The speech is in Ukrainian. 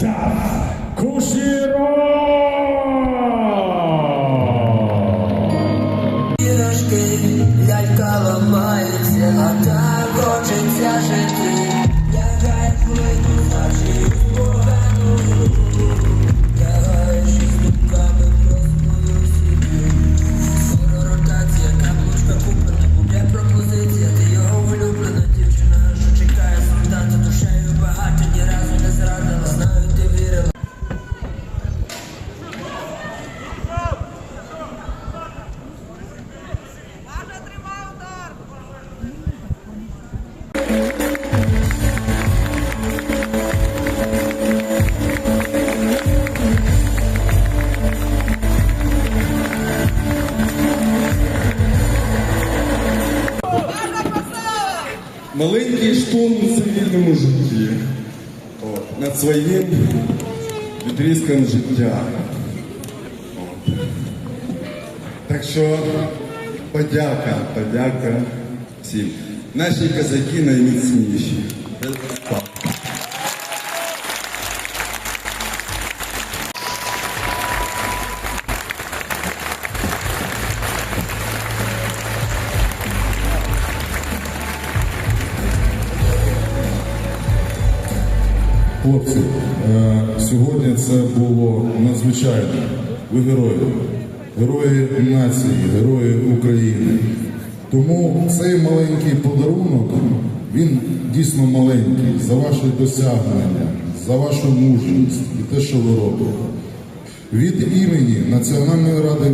Стас Кушіро! Пірожки, лялька ламається, а так хочеться жити. Маленький штурм у цивільному житті. Над своїм відрізком життя. Так що подяка, подяка всім. Наші козаки найміцніші. Хлопці, е, сьогодні це було надзвичайно. Ви герої, герої нації, герої України. Тому цей маленький подарунок, він дійсно маленький за ваші досягнення, за вашу мужність і те, що ви робите. Від імені Національної ради